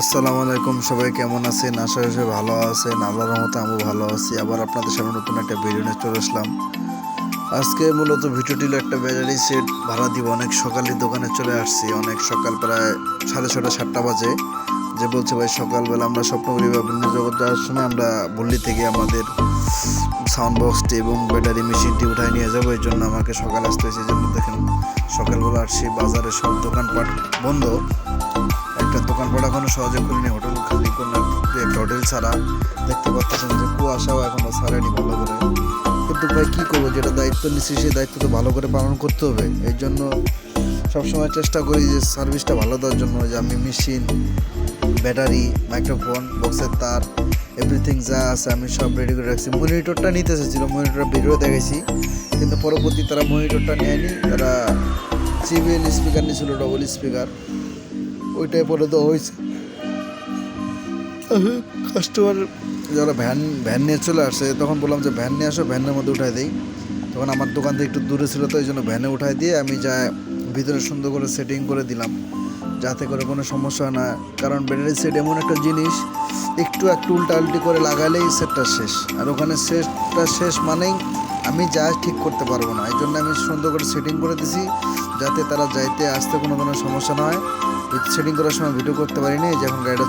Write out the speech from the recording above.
আসসালামু আলাইকুম, সবাই কেমন আছেন? আশা করি ভালো আছেন। আল্লাহর রহমতে আমিও ভালো আছি। আবার আপনাদের সামনে নতুন একটা ভিডিও নিয়ে চলে আসলাম। আজকে মূলত ভিডিওটি হলো একটা ব্যাটারি সেট ভাড়া দিব। অনেক সকালে দোকানে চলে আসছি। অনেক সকাল প্রায় সাড়ে ছটা সাতটা বাজে। যে বলছে, ভাই, সকালবেলা আমরা স্বপ্নপুরি বা বিভিন্ন জগৎ যাওয়ার সময় আমরা ভল্লি থেকে আমাদের সাউন্ড বক্সটি এবং ব্যাটারি মেশিনটি উঠায় নিয়ে যাব। এই জন্য আমাকে সকাল আসতে হয়েছে। এই জন্য দেখেন, সকালবেলা আসছি। বাজারে সব দোকানপাট বন্ধ। একটা দোকান দোকানপাট এখনও সহজে খুলিনি হোটেল খালি কোনো একটা হোটেল ছাড়া। দেখতে পাচ্ছেন যে কুয়াশাও এখনও ছাড়েনি ভালো করে। কিন্তু ভাই, কী করব? যেটা দায়িত্ব নিচ্ছি সেই দায়িত্ব তো ভালো করে পালন করতে হবে। এই জন্য সবসময় চেষ্টা করি যে সার্ভিসটা ভালো দেওয়ার জন্য। যে আমি মেশিন, ব্যাটারি, মাইক্রোফোন, বক্সের তার এভরিথিং যা আছে আমি সব রেডি করে রাখছি। মনিটরটা নিতে এসেছিল মনিটরটা ভিডিও দেখেছি কিন্তু পরবর্তী তারা মনিটরটা নেয়নি। তারা সিভিএল স্পিকার নিয়েছিল ডবল স্পিকার ওইটাই পরে তো হয়েছে। কাস্টমার যারা ভ্যান ভ্যান নিয়ে চলে আসে, তখন বললাম যে ভ্যান নিয়ে আসো ভ্যানের মধ্যে উঠাই দিই। তখন আমার দোকান থেকে একটু দূরে ছিল, তো এই জন্য ভ্যানে উঠাই দিয়ে আমি যা ভিতরে সুন্দর করে সেটিং করে দিলাম। যাতে করে কোনো সমস্যা না, কারণ ব্যাটারি সেট এমন একটা জিনিস, একটু একটু উল্টাউল্টি করে লাগালেই সেটটা শেষ। আর ওখানে সেটটা শেষ মানেই আমি যা ঠিক করতে পারব না। এই জন্য আমি সুন্দর করে সেটিং করে দিছি, যাতে তারা যাইতে, আসতে কোনো কোনো সমস্যা না হয়। সেটিং করার সময় ভিডিও করতে পারিনি যে এখন গাড়িটা